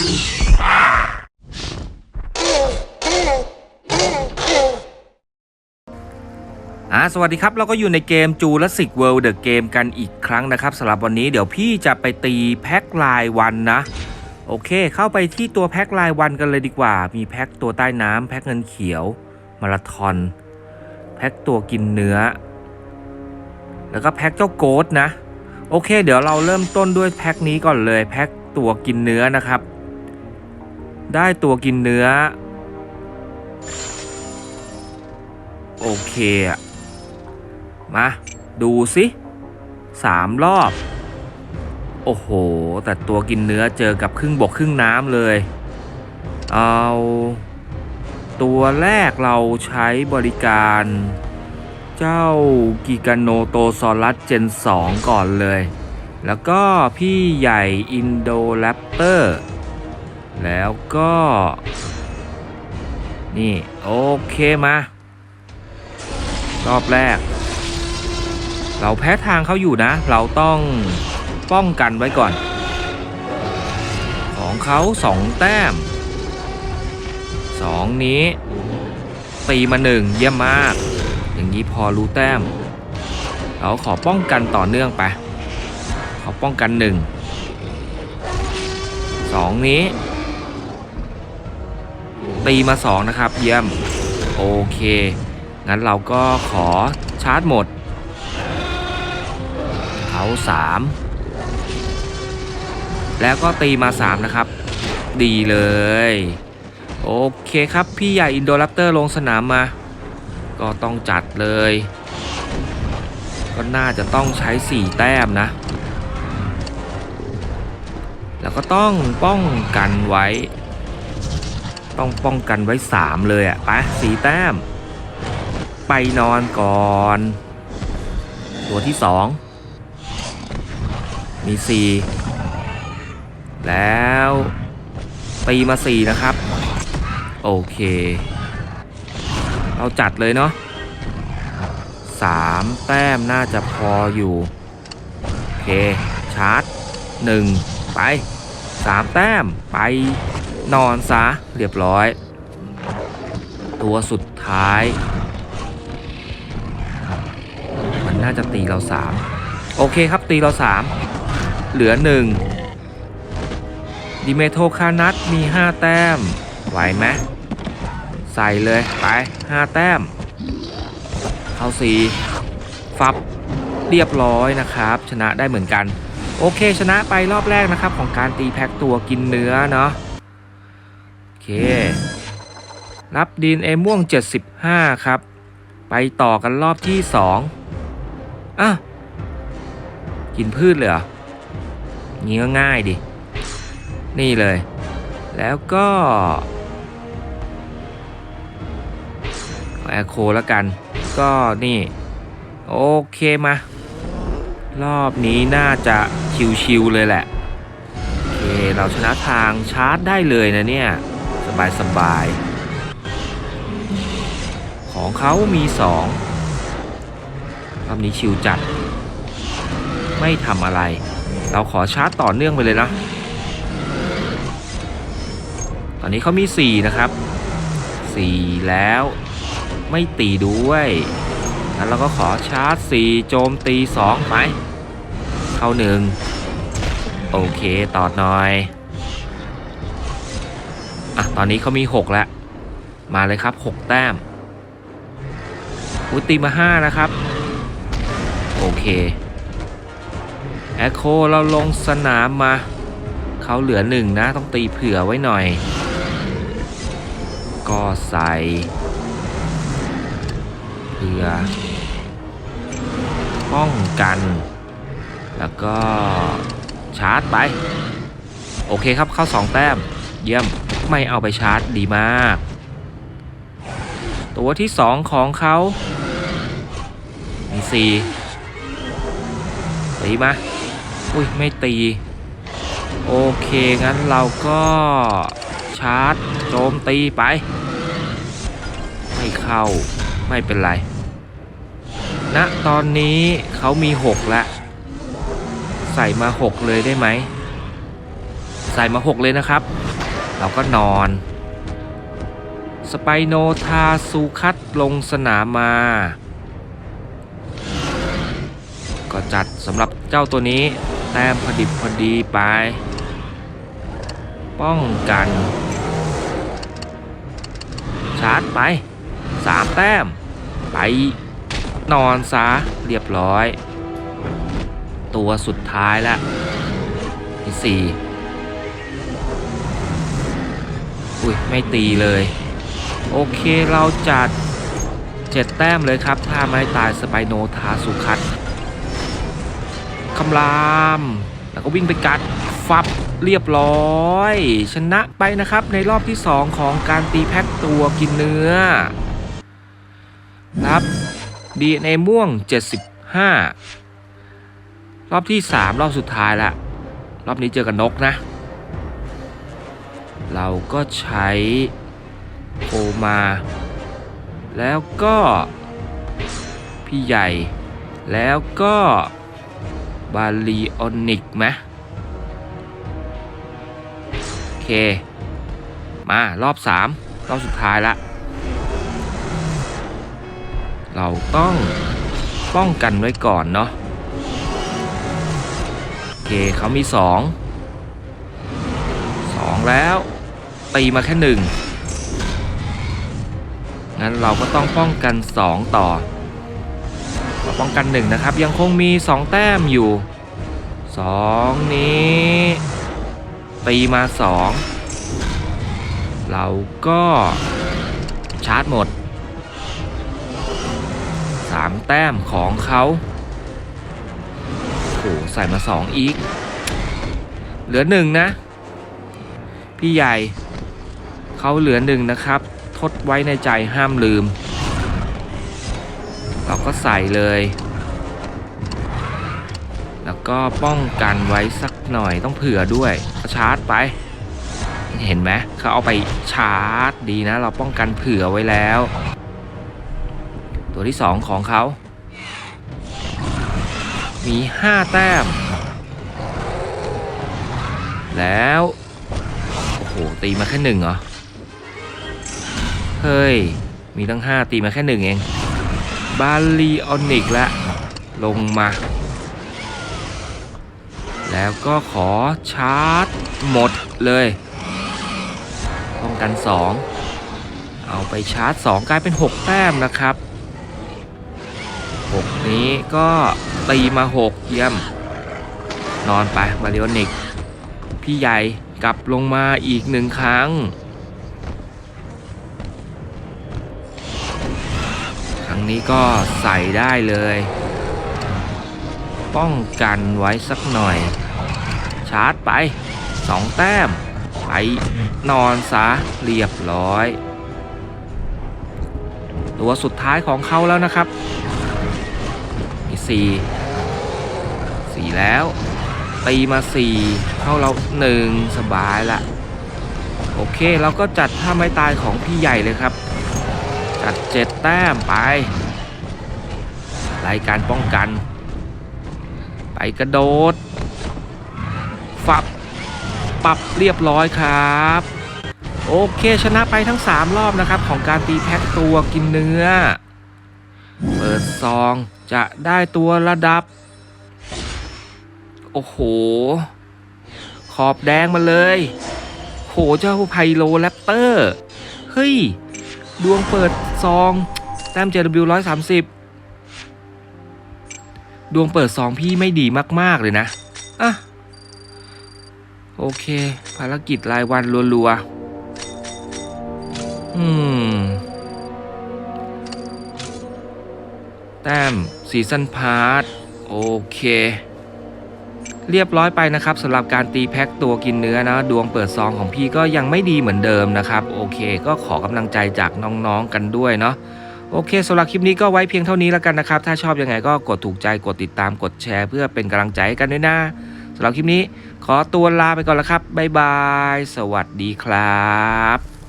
อ่าสวัสดีครับ เราก็อยู่ในเกม Jurassic World The Game กันอีกครั้งนะครับสำหรับวันนี้เดี๋ยวพี่จะไปตีแพ็คลายวันนะ โอเค เข้าไปที่ตัวแพ็คลายวันกันเลยดีกว่า มีแพ็คตัวใต้น้ำแพ็คเงินเขียวมาราธอนแพ็คตัวกินเนื้อ แล้วก็แพ็คเจ้าโกดนะ โอเค เดี๋ยวเราเริ่มต้นด้วยแพ็คนี้ก่อนเลยแพ็คตัวกินเนื้อนะครับ ได้ตัวกินเนื้อ โอเคอะมา ดูสิสามรอบ โอ้โห แต่ตัวกินเนื้อเจอกับครึ่งบกครึ่งน้ำเลย เอา ตัวแรกเราใช้บริการ เจ้ากิกาโนโตซอรัสเจน 2 ก่อนเลย แล้วก็พี่ใหญ่อินโดแรปเตอร์ แล้วก็ นี่ โอเคมา รอบแรก เราแพ้ทางเขาอยู่นะ เราต้องป้องกันไว้ก่อน ของเขาสองแต้มสองนี้ตีมาหนึ่งเยี่ยมมาก อย่างนี้พอรู้แต้ม เราขอป้องกันต่อเนื่องไป ขอป้องกันหนึ่งสองนี้ ตีมาสองนะครับ เยี่ยม โอเค งั้นเราก็ขอชาร์จหมดเขาสามแล้วก็ตีมาสามนะครับ ดีเลย โอเคครับ พี่ใหญ่อินโดรัปเตอร์ลงสนามมา ก็ต้องจัดเลย ก็น่าจะต้องใช้ 4 แต้มนะ แล้วก็ต้องป้องกันไว้ ต้องป้องกันไว้ 3 เลยอะ่ะไปสีแต้ม ไปนอนก่อน ตัวที่ 2 มี 4 แล้วตีมา 4 นะครับ โอเค เราจัดเลยเนาะสามแต้มน่าจะพออยู่ โอเค ชาร์จหนึ่งไปสามแต้มไป นอนซะเรียบร้อย ตัวสุดท้าย มันน่าจะตีเราสามโอเคครับตีเราสามเหลือหนึ่งดิเมโทคานัทมี5แต้ม ไหวไหมใส่เลยไป5แต้ม เข้าสีฟับเรียบร้อยนะครับ ชนะได้เหมือนกัน โอเคชนะไปรอบแรกนะครับ ของการตีแพ็กตัวกินเนื้อเนาะ รับดินเอม่วง 75 ครับ ไปต่อกันรอบที่ 2อะ กินพืชเลยเหรองี้ก็ง่ายดิ นี่เลย แล้วก็แอโคแล้วกัน ก็นี่ โอเคมา รอบนี้น่าจะชิวๆเลยแหละ โอเค เราชนะทางชาร์จได้เลยนะเนี่ย สบายๆของเขามีสองรอบนี้ชิวจัด ไม่ทำอะไร เราขอชาร์จต่อเนื่องไปเลยนะ ตอนนี้เขามี 4 นะครับ 4 แล้วไม่ตีด้วยแล้วเราก็ขอชาร์จ 4 โจมตี 2 ไป เข้า1โอเค ต่อหน่อย อะ ตอนนี้เขามี 6 แล้ว มาเลยครับ 6 แต้มอุตีมา 5 นะครับ โอเค แอคโคเราลงสนามมา เขาเหลือหนึ่งนะ ต้องตีเผื่อไว้หน่อย ก็ใส่เผื่อป้องกัน แล้วก็ชาร์จไป โอเคครับเข้า 2 แต้ม เยี่ยม ไม่เอาไปชาร์จดีมาก ตัวที่2ของเขามี4ตีมาอุ้ย ไม่ตี โอเค งั้นเราก็ชาร์จโจมตีไป ไม่เข้าไม่เป็นไรณตอนนี้เขามี 6 แล้ว ใส่มา 6 เลยได้ไหม ใส่มาหกเลยนะครับ เราก็นอน สไปโนทาซูคัตลงสนามมา ก็จัดสำหรับเจ้าตัวนี้ แต้มพอดิบพอดีไป ป้องกัน ชาร์จไปสามแต้ม ไปนอนซะเรียบร้อย ตัวสุดท้ายละที่สี่ อุ้ยไม่ตีเลย โอเคเราจัดเจ็ดแต้มเลยครับ ถ้าไม่ตายสไปโนทาสุคัตคำราม แล้วก็วิ่งไปกัดฟับเรียบร้อย ชนะไปนะครับในรอบที่ 2 ของการตีแพ็กตัวกินเนื้อครับ DNA ม่วง 75 รอบที่ 3 รอบสุดท้ายละ รอบนี้เจอกับนกนะ เราก็ใช้โคมา แล้วก็พี่ใหญ่ แล้วก็บาลีออนิกไหมโอเค มารอบ 3 รอบสุดท้ายละ เราต้องป้องกันไว้ก่อนเนาะโอเคเขามี 2 2 แล้ว ตีมาแค่หนึ่งงั้นเราก็ต้องป้องกัน 2 ต่อเราป้องกัน 1 นะครับ ยังคงมี 2 แต้มอยู่ 2 นี้ตีมา 2 เราก็ชาร์จหมด 3 แต้มของเขาโอ้ใส่มา 2 อีก เหลือ 1 นะ พี่ใหญ่ เขาเหลือหนึ่งนะครับ ทดไว้ในใจห้ามลืม เราก็ใส่เลย แล้วก็ป้องกันไว้สักหน่อยต้องเผื่อด้วยชาร์จไป เห็นไหมเขาเอาไปชาร์จดีนะ เราป้องกันเผื่อไว้แล้ว ตัวที่สองของเขา มี5แต้ม แล้วโอ้โหตีมาแค่หนึ่งเหรอ เฮ้ย มีตั้ง 5 ตีมาแค่หนึ่งเอง บาลีออนิกละ ลงมา แล้วก็ขอชาร์จหมดเลยป้องกัน 2 เอาไปชาร์จ 2 กลายเป็น 6 แต้มนะครับ 6 นี้ก็ตีมา 6 เยี่ยม นอนไปบาริโอนิก พี่ใหญ่กลับลงมาอีกหนึ่งครั้ง งนี้ก็ใส่ได้เลย ป้องกันไว้สักหน่อย ชาร์จไป2แต้ม ไปนอนซะเรียบร้อย ตัวสุดท้ายของเขาแล้วนะครับ มีสี่สี่แล้ว ตีมาสี่เข้าเราหนึ่งสบายละ โอเคเราก็จัดท่าไม้ตายของพี่ใหญ่เลยครับ จัดเจ็ดแต้มไป รายการป้องกัน ไปกระโดด ฝับปรับเรียบร้อยครับ โอเคชนะไปทั้ง 3 รอบนะครับของการตีแพ็กตัวกินเนื้อ เปิดซองจะได้ตัวระดับ โอ้โห ขอบแดงมาเลยโหเจ้าไพโลแรปเตอร์ เฮ้ย ดวงเปิด ซอง แต้ม JW 130 ดวงเปิดซองพี่ไม่ดีมาก ๆ เลยนะ อะ โอเค ภารกิจรายวันรัวๆ อืม แต้มซีซันพาร์ท โอเค เรียบร้อยไปนะครับสำหรับการตีแพ็คตัวกินเนื้อนะดวงเปิดซองของพี่ก็ยังไม่ดีเหมือนเดิมนะครับโอเค ก็ขอกำลังใจจากน้องๆกันด้วยเนาะโอเคสำหรับคลิปนี้ก็ไว้เพียงเท่านี้แล้วกันนะครับ ถ้าชอบยังไงก็กดถูกใจกดติดตามกดแชร์ เพื่อเป็นกำลังใจให้กันด้วยนะสำหรับคลิปนี้ ขอตัวลาไปก่อนแล้วครับบ๊ายบาย สวัสดีครับ